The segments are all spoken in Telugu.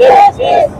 Justice!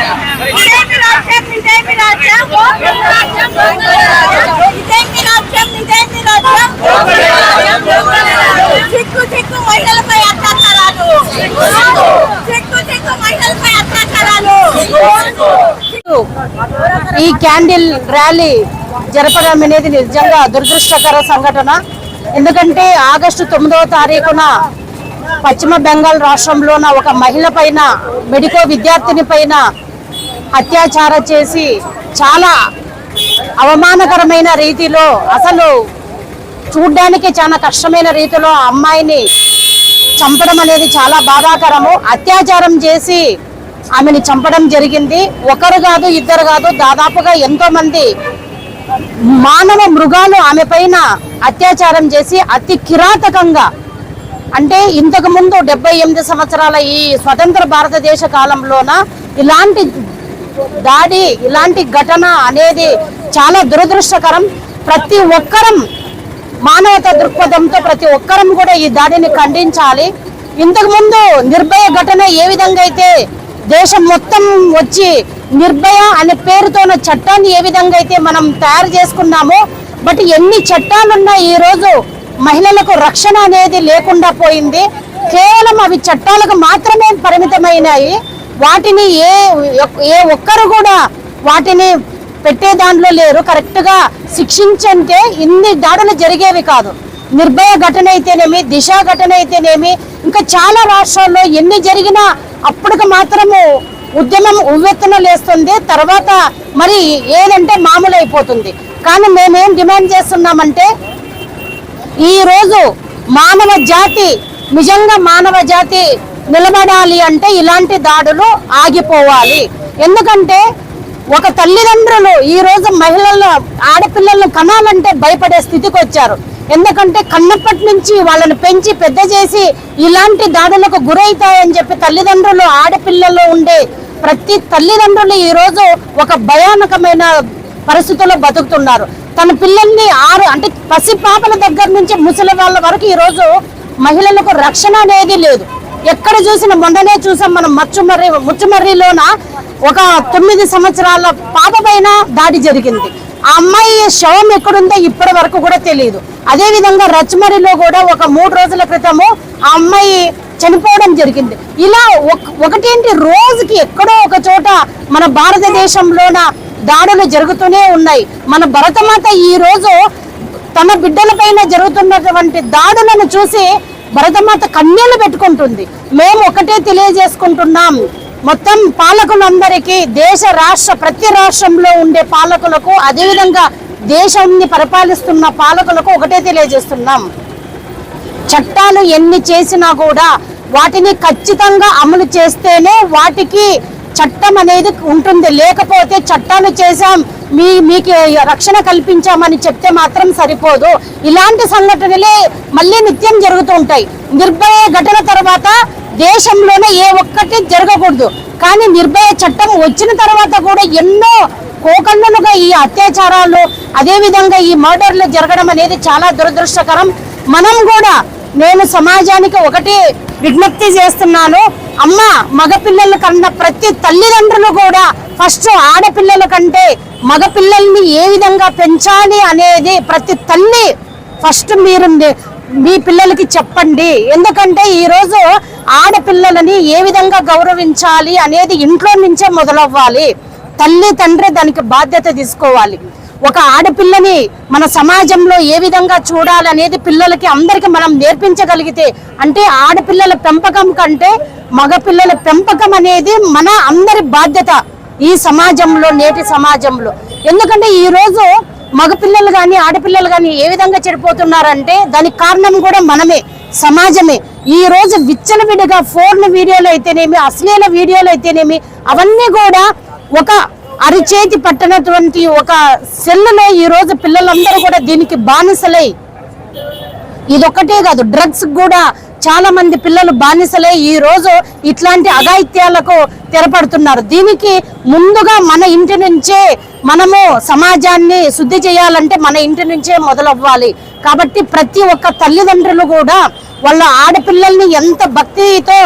చిక్కు చిక్కు మహిళలపై అత్యాచారాలు చిక్కు చిక్కు మహిళలపై అత్యాచారాలు ఈ క్యాండిల్ ర్యాలీ జరపడం అనేది నిజంగా దురదృష్టకర సంఘటన. ఎందుకంటే ఆగస్టు తొమ్మిదవ తారీఖున పశ్చిమ బెంగాల్ రాష్ట్రంలోన ఒక మహిళ పైన మెడికో విద్యార్థిని పైన అత్యాచారం చేసి చాలా అవమానకరమైన రీతిలో అసలు చూడ్డానికి చాలా కష్టమైన రీతిలో ఆ అమ్మాయిని చంపడం అనేది చాలా బాధాకరము. అత్యాచారం చేసి ఆమెని చంపడం జరిగింది. ఒకరు కాదు ఇద్దరు కాదు దాదాపుగా ఎంతో మంది మానవ మృగాలు ఆమె పైన అత్యాచారం చేసి అతి కిరాతకంగా అంటే ఇంతకు ముందు డెబ్బై ఎనిమిది సంవత్సరాల ఈ స్వతంత్ర భారతదేశ కాలంలోన ఇలాంటి దాడి ఇలాంటి ఘటన అనేది చాలా దురదృష్టకరం. ప్రతి ఒక్కరం మానవత దృక్పథంతో ప్రతి ఒక్కరం కూడా ఈ దాడిని ఖండించాలి. ఇంతకుముందు నిర్భయ ఘటన ఏ విధంగా అయితే దేశం మొత్తం వచ్చి నిర్భయ అనే పేరుతోన చట్టాన్ని ఏ విధంగా అయితే మనం తయారు చేసుకున్నామో బట్ ఎన్ని చట్టాలున్నా ఈరోజు మహిళలకు రక్షణ అనేది లేకుండా పోయింది. కేవలం అవి చట్టాలకు మాత్రమే పరిమితమైనాయి. వాటిని ఏ ఏ ఒక్కరు కూడా వాటిని పెట్టే దాంట్లో లేరు. కరెక్ట్గా శిక్షించంటే ఇన్ని దాడులు జరిగేవి కాదు. నిర్భయ ఘటన అయితేనేమి దిశ ఘటన అయితేనేమి ఇంకా చాలా రాష్ట్రాల్లో ఎన్ని జరిగినా అప్పటికి మాత్రము ఉద్యమం ఉవ్వెత్తున లేస్తుంది. తర్వాత మరి ఏదంటే మామూలు అయిపోతుంది కానీ మేమేం డిమాండ్ చేస్తున్నామంటే ఈరోజు మానవ జాతి నిజంగా మానవ జాతి నిలబడాలి అంటే ఇలాంటి దాడులు ఆగిపోవాలి. ఎందుకంటే ఒక తల్లిదండ్రులు ఈ రోజు మహిళల ఆడపిల్లలను కనాలంటే భయపడే స్థితికి వచ్చారు. ఎందుకంటే కన్నప్పటి నుంచి వాళ్ళని పెంచి పెద్ద చేసి ఇలాంటి దాడులకు గురవుతాయని చెప్పి తల్లిదండ్రులు ఆడపిల్లలు ఉండే ప్రతి తల్లిదండ్రులు ఈరోజు ఒక భయానకమైన పరిస్థితుల్లో బతుకుతున్నారు. తన పిల్లల్ని ఆరు అంటే పసి పాపల దగ్గర నుంచి ముసలి వాళ్ళ వరకు ఈరోజు మహిళలకు రక్షణ అనేది లేదు. ఎక్కడ చూసిన మొన్ననే చూసాం మనం మచ్చుమర్రి ముచ్చుమర్రిలోన ఒక తొమ్మిది సంవత్సరాల పాప పైన దాడి జరిగింది. ఆ అమ్మాయి శవం ఎక్కడుందో ఇప్పటి వరకు కూడా తెలియదు అదేవిధంగా రచ్మరిలో కూడా ఒక మూడు రోజుల క్రితము ఆ అమ్మాయి చనిపోవడం జరిగింది. ఇలా ఒక- ఒకటేంటి రోజుకి ఎక్కడో ఒక చోట మన భారతదేశంలోన దాడులు జరుగుతూనే ఉన్నాయి. మన భరతమాత ఈ రోజు తన బిడ్డల పైన జరుగుతున్నటువంటి దాడులను చూసి భరతమాత కన్నీళ్ళు పెట్టుకుంటుంది. మేము ఒకటే తెలియజేసుకుంటున్నాం. మొత్తం పాలకులందరికీ దేశ రాష్ట్ర ప్రతి రాష్ట్రంలో ఉండే పాలకులకు అదేవిధంగా దేశాన్ని పరిపాలిస్తున్న పాలకులకు ఒకటే తెలియజేస్తున్నాం. చట్టాలు ఎన్ని చేసినా కూడా వాటిని ఖచ్చితంగా అమలు చేస్తేనే వాటికి చట్టం అనేది ఉంటుంది. లేకపోతే చట్టాలు చేశాం మీ మీకు రక్షణ కల్పించామని చెప్తే మాత్రం సరిపోదు. ఇలాంటి సంఘటనలే మళ్ళీ నిత్యం జరుగుతూ ఉంటాయి. నిర్భయ ఘటన తర్వాత దేశంలోనే ఏ ఒక్కటి జరగకూడదు. కానీ నిర్భయ చట్టం వచ్చిన తర్వాత కూడా ఎన్నో కోకళ్ళలుగా ఈ అత్యాచారాలు అదేవిధంగా ఈ మర్డర్లు జరగడం అనేది చాలా దురదృష్టకరం. మనం కూడా నేను సమాజానికి ఒకటి విజ్ఞప్తి చేస్తున్నాను. అమ్మ మగపిల్లల కన్నా ప్రతి తల్లిదండ్రులు కూడా ఫస్ట్ ఆడపిల్లల కంటే మగపిల్లల్ని ఏ విధంగా పెంచాలి అనేది ప్రతి తల్లి ఫస్ట్ మీరు మీ పిల్లలకి చెప్పండి. ఎందుకంటే ఈరోజు ఆడపిల్లలని ఏ విధంగా గౌరవించాలి అనేది ఇంట్లో నుంచే మొదలవ్వాలి. తల్లి తండ్రి దానికి బాధ్యత తీసుకోవాలి. ఒక ఆడపిల్లని మన సమాజంలో ఏ విధంగా చూడాలనేది పిల్లలకి అందరికి మనం నేర్పించగలిగితే అంటే ఆడపిల్లల పెంపకం కంటే మగపిల్లల పెంపకం అనేది మన అందరి బాధ్యత ఈ సమాజంలో నేటి సమాజంలో. ఎందుకంటే ఈరోజు మగపిల్లలు కానీ ఆడపిల్లలు కానీ ఏ విధంగా చెడిపోతున్నారంటే దానికి కారణం కూడా మనమే సమాజమే. ఈ రోజు విచ్చలవిడిగా ఫోన్ వీడియోలు అయితేనేమి అశ్లీల వీడియోలు అయితేనేమి అవన్నీ కూడా ఒక అరిచేతి పట్టినటువంటి ఒక సెల్లులో ఈ రోజు పిల్లలందరూ కూడా దీనికి బానిసలై. ఇదొక్కటే కాదు డ్రగ్స్ కూడా చాలా మంది పిల్లలు బానిసలే ఈ రోజు ఇట్లాంటి అఘాయిత్యాలకు తెరపడుతున్నారు. దీనికి ముందుగా మన ఇంటి నుంచే మనము సమాజాన్ని శుద్ధి చేయాలంటే మన ఇంటి నుంచే మొదలవ్వాలి. కాబట్టి ప్రతి ఒక్క తల్లిదండ్రులు కూడా వాళ్ళ ఆడపిల్లల్ని ఎంత భక్తితో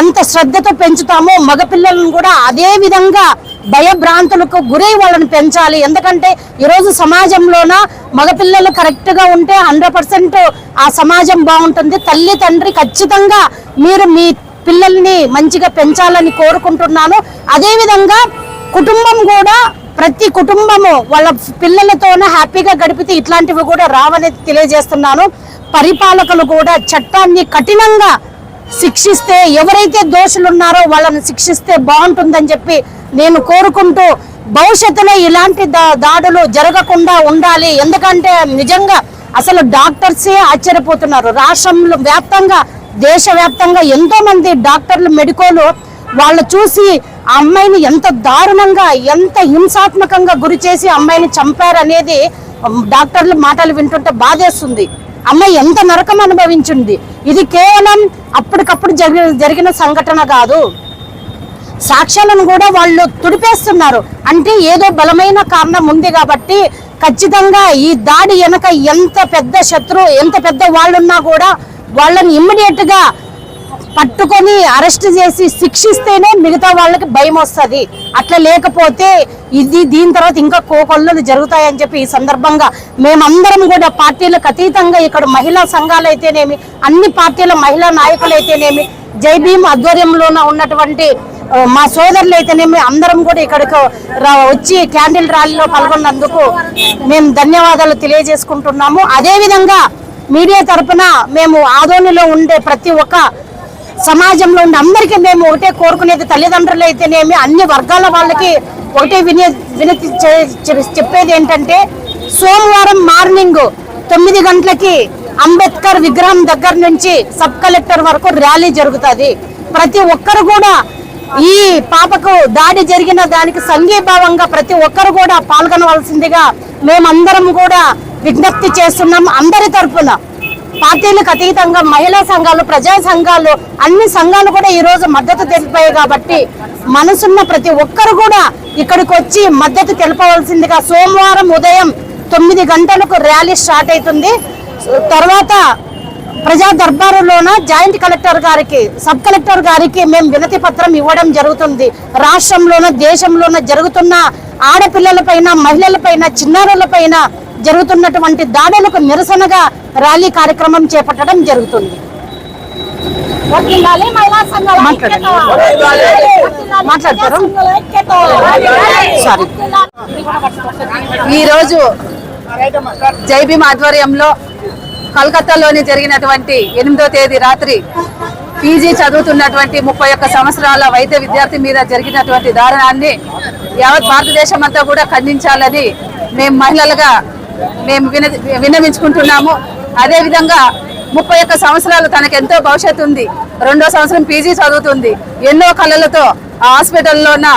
ఎంత శ్రద్ధతో పెంచుతామో మగపిల్లలను కూడా అదే విధంగా భయభ్రాంతులకు గురై వాళ్ళని పెంచాలి. ఎందుకంటే ఈరోజు సమాజంలోన మగపిల్లలు కరెక్ట్గా ఉంటే హండ్రెడ్ పర్సెంట్ ఆ సమాజం బాగుంటుంది. తల్లి తండ్రి ఖచ్చితంగా మీరు మీ పిల్లల్ని మంచిగా పెంచాలని కోరుకుంటున్నాను. అదేవిధంగా కుటుంబం కూడా ప్రతి కుటుంబము వాళ్ళ పిల్లలతోనే హ్యాపీగా గడిపితే ఇట్లాంటివి కూడా రావని తెలియజేస్తున్నాను. పరిపాలకులు కూడా చట్టాన్ని కఠినంగా శిక్షిస్తే ఎవరైతే దోషులున్నారో వాళ్ళని శిక్షిస్తే బాగుంటుందని చెప్పి నేను కోరుకుంటూ భవిష్యత్తులో ఇలాంటి దా- దాడులు జరగకుండా ఉండాలి. ఎందుకంటే నిజంగా అసలు డాక్టర్సే ఆశ్చర్యపోతున్నారు. రాష్ట్రంలో వ్యాప్తంగా దేశవ్యాప్తంగా ఎంతో మంది డాక్టర్లు మెడికోలు వాళ్ళు చూసి ఆ అమ్మాయిని ఎంత దారుణంగా ఎంత హింసాత్మకంగా గురి చేసి అమ్మాయిని చంపారనేది డాక్టర్లు మాటలు వింటుంటే బాధేస్తుంది. అమ్మాయి ఎంత నరకం అనుభవించింది. ఇది కేవలం అప్పటికప్పుడు జరిగిన జరిగిన సంఘటన కాదు. సాక్ష్యాలను కూడా వాళ్ళు తుడిపేస్తున్నారు. అంటే ఏదో బలమైన కారణం ఉంది కాబట్టి ఖచ్చితంగా ఈ దాడి వెనక ఎంత పెద్ద శత్రు ఎంత పెద్ద వాళ్ళున్నా కూడా వాళ్ళని ఇమ్మీడియట్గా పట్టుకొని అరెస్ట్ చేసి శిక్షిస్తేనే మిగతా వాళ్ళకి భయం వస్తుంది. అట్లా లేకపోతే ఇది దీని తర్వాత ఇంకా కోకొల్లలు జరుగుతాయని చెప్పి ఈ సందర్భంగా మేమందరం కూడా పార్టీలకు అతీతంగా ఇక్కడ మహిళా సంఘాలు అయితేనేమి అన్ని పార్టీల మహిళా నాయకులు అయితేనేమి జై భీమ్ ఆధ్వర్యంలోన ఉన్నటువంటి మా సోదరులు అయితేనేమి అందరం కూడా ఇక్కడికి రా- వచ్చి క్యాండిల్ ర్యాలీలో పాల్గొన్నందుకు మేము ధన్యవాదాలు తెలియజేసుకుంటున్నాము. అదేవిధంగా మీడియా తరపున మేము ఆదోనిలో ఉండే ప్రతి ఒక్క సమాజంలో ఉండే అందరికీ మేము ఒకటే కోరుకునేది తల్లిదండ్రులు అయితేనేమి అన్ని వర్గాల వాళ్ళకి ఒకటే విని వినతి చే- చె- చెప్పేది ఏంటంటే సోమవారం మార్నింగ్ తొమ్మిది గంటలకి అంబేద్కర్ విగ్రహం దగ్గర నుంచి సబ్ కలెక్టర్ వరకు ర్యాలీ జరుగుతుంది. ప్రతి ఒక్కరు కూడా ఈ పాపకు దాడి జరిగిన దానికి సంఘీభావంగా ప్రతి ఒక్కరు కూడా పాల్గొనవలసిందిగా మేమందరం కూడా విజ్ఞప్తి చేస్తున్నాం అందరి తరఫున పార్టీలకు అతీతంగా మహిళా సంఘాలు ప్రజా సంఘాలు అన్ని సంఘాలు కూడా ఈరోజు మద్దతు తెలిపాయి కాబట్టి మనసున్న ప్రతి ఒక్కరు కూడా ఇక్కడికి వచ్చి మద్దతు తెలపవలసిందిగా సోమవారం ఉదయం తొమ్మిది గంటలకు ర్యాలీ స్టార్ట్ అవుతుంది. తర్వాత ప్రజా దర్బారులోన జాయింట్ కలెక్టర్ గారికి సబ్ కలెక్టర్ గారికి మేము వినతి పత్రం ఇవ్వడం జరుగుతుంది. రాష్ట్రంలోన దేశంలోన జరుగుతున్న ఆడపిల్లలపైన మహిళలపైన చిన్నారులపైన జరుగుతున్నటువంటి దాడులకు నిరసనగా ర్యాలీ కార్యక్రమం చేపట్టడం జరుగుతుంది. మాట్లాడతారు? సారీ. ఈరోజు జై భీమ్ ఆధ్వర్యంలో కలకత్తాలోని జరిగినటువంటి ఎనిమిదో తేదీ రాత్రి పీజీ చదువుతున్నటువంటి ముప్పై ఒక్క సంవత్సరాల వైద్య విద్యార్థి మీద జరిగినటువంటి దారుణాన్ని యావత్ భారతదేశం అంతా కూడా ఖండించాలని మేము మహిళలుగా మేము విన విన్నవించుకుంటున్నాము. అదేవిధంగా ముప్పై ఒక్క సంవత్సరాలు తనకు ఎంతో భవిష్యత్తు ఉంది. రెండో సంవత్సరం పీజీ చదువుతుంది. ఎన్నో కళలతో ఆ హాస్పిటల్లోన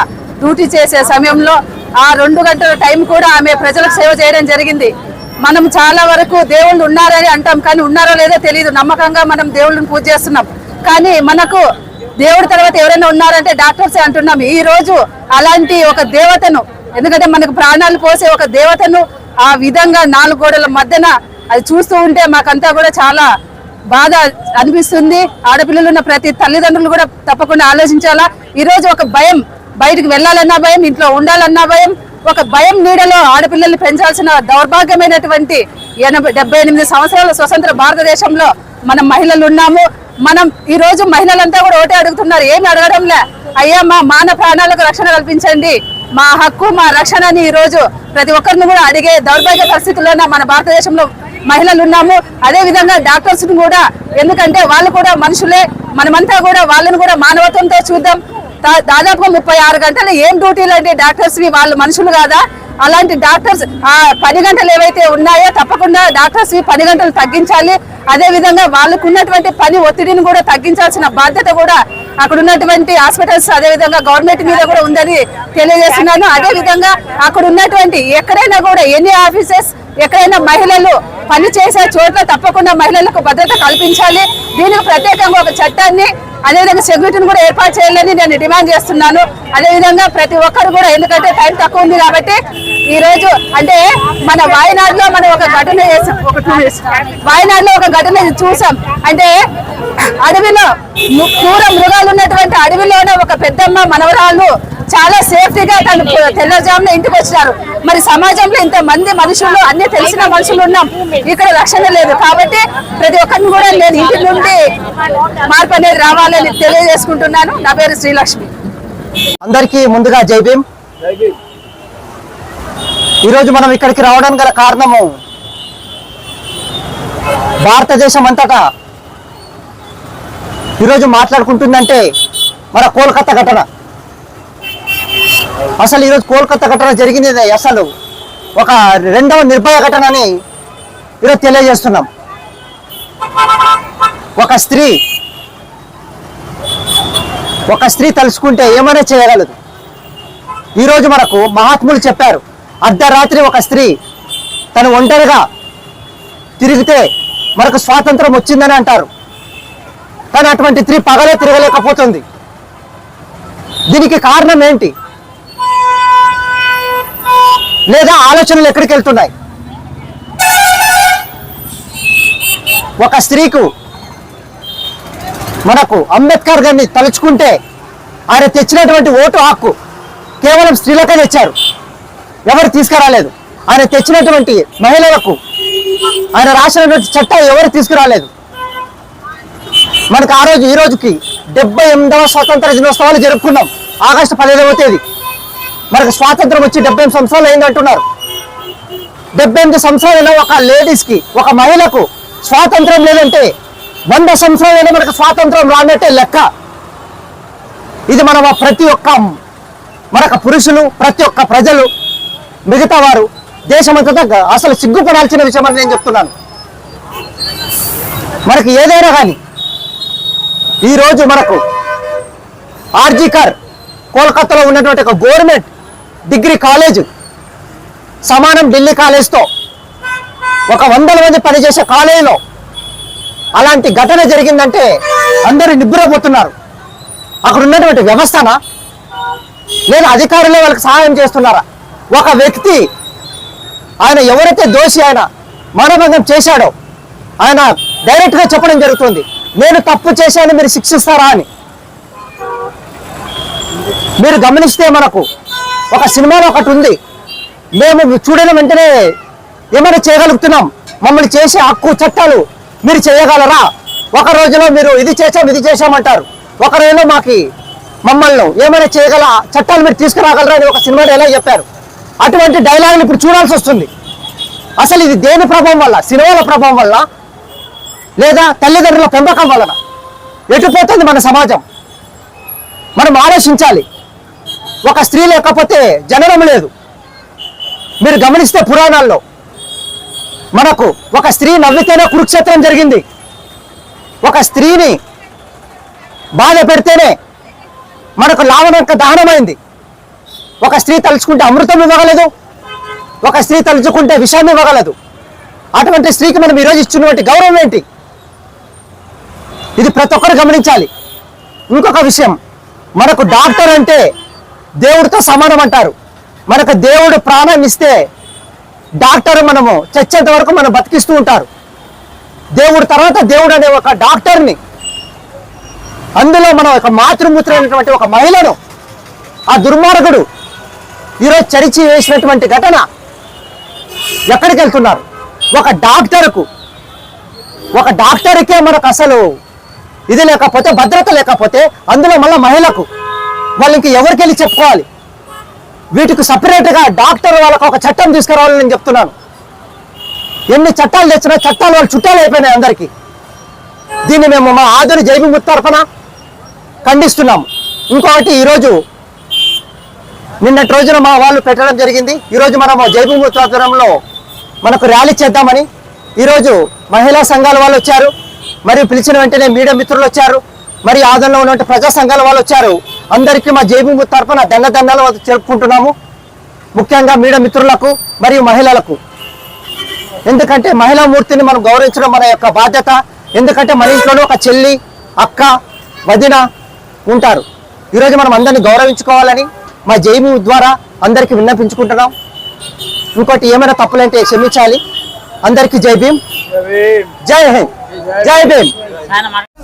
డ్యూటీ చేసే సమయంలో ఆ రెండు గంటల టైం కూడా ఆమె ప్రజలకు సేవ చేయడం జరిగింది. మనం చాలా వరకు దేవుళ్ళు ఉన్నారని అంటాం కానీ ఉన్నారో లేదో తెలియదు నమ్మకంగా మనం దేవుళ్ళని పూజ చేస్తున్నాం. కానీ మనకు దేవుడి తర్వాత ఎవరైనా ఉన్నారంటే డాక్టర్సే అంటున్నాం. ఈ రోజు అలాంటి ఒక దేవతను ఎందుకంటే మనకు ప్రాణాలు పోసే ఒక దేవతను ఆ విధంగా నాలుగు గోడల మధ్యన అది చూస్తూ ఉంటే మాకంతా కూడా చాలా బాధ అనిపిస్తుంది. ఆడపిల్లలు ఉన్న ప్రతి తల్లిదండ్రులు కూడా తప్పకుండా ఆలోచించాలా? ఈ రోజు ఒక భయం బయటికి వెళ్ళాలన్నా భయం ఇంట్లో ఉండాలన్నా భయం ఒక భయం నీడలో ఆడపిల్లల్ని పెంచాల్సిన దౌర్భాగ్యమైనటువంటి ఎనభై డెబ్బై ఎనిమిది సంవత్సరాల స్వతంత్ర భారతదేశంలో మనం మహిళలు ఉన్నాము. మనం ఈ రోజు మహిళలంతా కూడా ఒకటే అడుగుతున్నారు. ఏమి అడగడంలే. అయ్యా మా మాన ప్రాణాలకు రక్షణ కల్పించండి. మా హక్కు మా రక్షణని ఈ రోజు ప్రతి ఒక్కరిని కూడా అడిగే దౌర్భాగ్య పరిస్థితుల్లోనే మన భారతదేశంలో మహిళలు ఉన్నాము. అదే విధంగా డాక్టర్స్ కూడా ఎందుకంటే వాళ్ళు కూడా మనుషులే. మనమంతా కూడా వాళ్ళని కూడా మానవత్వంతో చూద్దాం. దాదాపుగా ముప్పై ఆరు గంటలు. ఏం డ్యూటీలు అంటే డాక్టర్స్ వాళ్ళు మనుషులు కాదా? అలాంటి డాక్టర్స్ ఆ పది గంటలు ఏవైతే ఉన్నాయో తప్పకుండా డాక్టర్స్ పని గంటలు తగ్గించాలి. అదే విధంగా వాళ్ళకు ఉన్నటువంటి పని ఒత్తిడిని కూడా తగ్గించాల్సిన బాధ్యత కూడా అక్కడ ఉన్నటువంటి హాస్పిటల్స్ అదే విధంగా గవర్నమెంట్ మీద కూడా ఉందని తెలియజేస్తున్నాను. అదే విధంగా అక్కడ ఉన్నటువంటి ఎక్కడైనా కూడా ఎన్ని ఆఫీసెస్ ఎక్కడైనా మహిళలు పని చేసే చోట్ల తప్పకుండా మహిళలకు భద్రత కల్పించాలి. దీనికి ప్రత్యేకంగా ఒక చట్టాన్ని అదేవిధంగా సెక్యూరిటీని కూడా ఏర్పాటు చేయాలని నేను డిమాండ్ చేస్తున్నాను. అదేవిధంగా ప్రతి ఒక్కరు కూడా ఎందుకంటే టైం తక్కువ ఉంది కాబట్టి ఈ రోజు అంటే మన వాయనాడులో మనం ఒక ఘటన చేసాం. ఒక టూ వాయనాడులో ఒక ఘటన చూసాం. అంటే అడవిలో క్రూర మృగాలు ఉన్నటువంటి అడవిలోనే ఒక పెద్దమ్మ మనవరాలు చాలా సేఫ్టీగా తను తెల్లజామున ఇంటికి వచ్చినారు. మరి సమాజంలో ఇంత మంది మనుషులు అన్ని తెలిసిన మనుషులు ఉన్నాం. ఇక్కడ రక్షణ లేదు. కాబట్టి ప్రతి ఒక్కరిని కూడా నేను ఇంటి నుండి మార్పు అనేది రావాలని తెలియజేసుకుంటున్నాను. నా పేరు శ్రీలక్ష్మి. అందరికీ ముందుగా జై భీమ్. ఈరోజు మనం ఇక్కడికి రావడానికి గల కారణము భారతదేశం అంతటా ఈరోజు మాట్లాడుకుంటుందంటే మన కోల్కతా ఘటన. అసలు ఈరోజు కోల్కతా ఘటన జరిగింది అసలు ఒక రెండవ నిర్భయ ఘటన అని ఈరోజు తెలియజేస్తున్నాం. ఒక స్త్రీ ఒక స్త్రీ తలుచుకుంటే ఏమైనా చేయగలదు. ఈరోజు మనకు మహాత్ములు చెప్పారు అర్ధరాత్రి ఒక స్త్రీ తను ఒంటరిగా తిరిగితే మనకు స్వాతంత్రం వచ్చిందని అంటారు. కానీ అటువంటి స్త్రీ పగలే తిరగలేకపోతుంది. దీనికి కారణం ఏంటి? లేదా ఆలోచనలు ఎక్కడికి వెళ్తున్నాయి? ఒక స్త్రీకు మనకు అంబేద్కర్ గారిని తలుచుకుంటే ఆయన తెచ్చినటువంటి ఓటు హక్కు కేవలం స్త్రీలకే తెచ్చారు. ఎవరు తీసుకురాలేదు. ఆయన తెచ్చినటువంటి మహిళలకు ఆయన రాసినటువంటి చట్టం ఎవరు తీసుకురాలేదు. మనకు ఆ రోజు ఈ రోజుకి డెబ్బై ఎనిమిదవ స్వాతంత్ర దినోత్సవాలు జరుపుకున్నాం. ఆగస్టు పదిహేదవ తేదీ. మనకు స్వాతంత్రం వచ్చి డెబ్బై ఎనిమిది సంవత్సరాలు అయిందంటున్నారు డెబ్బై ఎనిమిది సంవత్సరాలలో ఒక లేడీస్కి ఒక మహిళకు స్వాతంత్రం లేదంటే వంద సంవత్సరాలైనా మనకు స్వాతంత్రం రానట్టే లెక్క. ఇది మన ప్రతి ఒక్క మనకు పురుషులు ప్రతి ఒక్క ప్రజలు మిగతా వారు దేశమంతటా అసలు సిగ్గుపడాల్సిన విషయం అని నేను చెప్తున్నాను. మనకి ఏదైనా కానీ ఈరోజు మనకు ఆర్జీకర్ కోల్కతాలో ఉన్నటువంటి ఒక గవర్నమెంట్ డిగ్రీ కాలేజ్ సమానం ఢిల్లీ కాలేజ్తో ఒక వందల మంది పనిచేసే కాలేజీలో అలాంటి ఘటన జరిగిందంటే అందరూ నిబ్బురపోతున్నారు. అక్కడ ఉన్నటువంటి వ్యవస్థనా? లేదా అధికారులే వాళ్ళకి సహాయం చేస్తున్నారా? ఒక వ్యక్తి ఆయన ఎవరైతే దోషి ఆయన మానభంగం చేశాడో ఆయన డైరెక్ట్గా చెప్పడం జరుగుతుంది. నేను తప్పు చేశాను మీరు శిక్షిస్తారా అని. మీరు గమనిస్తే మనకు ఒక సినిమాలో ఒకటి ఉంది. మేము చూడని వెంటనే ఏమైనా చేయగలుగుతున్నాం? మమ్మల్ని చేసే హక్కు చట్టాలు మీరు చేయగలరా? ఒక రోజులో మీరు ఇది చేసాం ఇది చేసామంటారు ఒక రోజులో మాకి మమ్మల్ని ఏమైనా చేయగల చట్టాలు మీరు తీసుకురాగలరా అని ఒక సినిమా ఎలా చెప్పారు? అటువంటి డైలాగులు ఇప్పుడు చూడాల్సి వస్తుంది. అసలు ఇది దేని ప్రభావం వల్ల? సినిమాల ప్రభావం వల్ల? లేదా తల్లిదండ్రుల పెంపకం వలన? ఎటుపోతుంది మన సమాజం? మనం ఆలోచించాలి. ఒక స్త్రీ లేకపోతే జననం లేదు. మీరు గమనిస్తే పురాణాల్లో మనకు ఒక స్త్రీ నవ్వితేనే కురుక్షేత్రం జరిగింది. ఒక స్త్రీని బాధ పెడితేనే మనకు లావణంక దహనమైంది. ఒక స్త్రీ తలుచుకుంటే అమృతం ఇవ్వగలదు. ఒక స్త్రీ తలుచుకుంటే విషయం ఇవ్వగలదు. అటువంటి స్త్రీకి మనం ఈరోజు ఇచ్చినటువంటి గౌరవం ఏంటి? ఇది ప్రతి ఒక్కరు గమనించాలి. ఇంకొక విషయం మనకు డాక్టర్ అంటే దేవుడితో సమానం అంటారు. మనకు దేవుడు ప్రాణం ఇస్తే డాక్టర్ మనము చచ్చేంత వరకు మనం బతికిస్తూ ఉంటారు. దేవుడు తర్వాత దేవుడు అనే ఒక డాక్టర్ని అందులో మనం ఒక మాతృమూత్రైనటువంటి ఒక మహిళను ఆ దుర్మార్గుడు ఈరోజు చరిచి వేసినటువంటి ఘటన ఎక్కడికి వెళ్తున్నారు? ఒక డాక్టర్కు. ఒక డాక్టర్కే మనకు అసలు ఇది లేకపోతే భద్రత లేకపోతే అందులో మళ్ళీ మహిళకు. వాళ్ళు ఇంక ఎవరికి వెళ్ళి చెప్పుకోవాలి? వీటికి సపరేట్గా డాక్టర్ వాళ్ళకు ఒక చట్టం తీసుకురావాలని నేను చెప్తున్నాను. ఎన్ని చట్టాలు తెచ్చినా చట్టాలు వాళ్ళు చుట్టాలు అయిపోయినాయి అందరికీ. దీన్ని మేము మా ఆదుని జైబీ తరఫున ఖండిస్తున్నాము. ఇంకొకటి ఈరోజు నిన్నటి రోజున మా వాళ్ళు పెట్టడం జరిగింది. ఈరోజు మనము జైబీ ఆధ్వర్యంలో మనకు ర్యాలీ చేద్దామని ఈరోజు మహిళా సంఘాల వాళ్ళు వచ్చారు. మరియు పిలిచిన వెంటనే మీడియా మిత్రులు వచ్చారు. మరి ఆదంలో ఉన్నటువంటి ప్రజా సంఘాల వాళ్ళు వచ్చారు. అందరికీ మా జైబీ తరఫున దండదండాలు జరుపుకుంటున్నాము ముఖ్యంగా మీడియా మిత్రులకు మరియు మహిళలకు. ఎందుకంటే మహిళా మూర్తిని మనం గౌరవించడం మన యొక్క బాధ్యత. ఎందుకంటే మన ఇంట్లోనే ఒక చెల్లి అక్క వదిన ఉంటారు. ఈరోజు మనం అందరినీ గౌరవించుకోవాలని మా జైబీ ద్వారా అందరికీ విన్నపించుకుంటున్నాం. ఇంకోటి ఏమైనా తప్పులంటే క్షమించాలి. అందరికీ జై భీమ్. జై హింద్. జై భీమ్.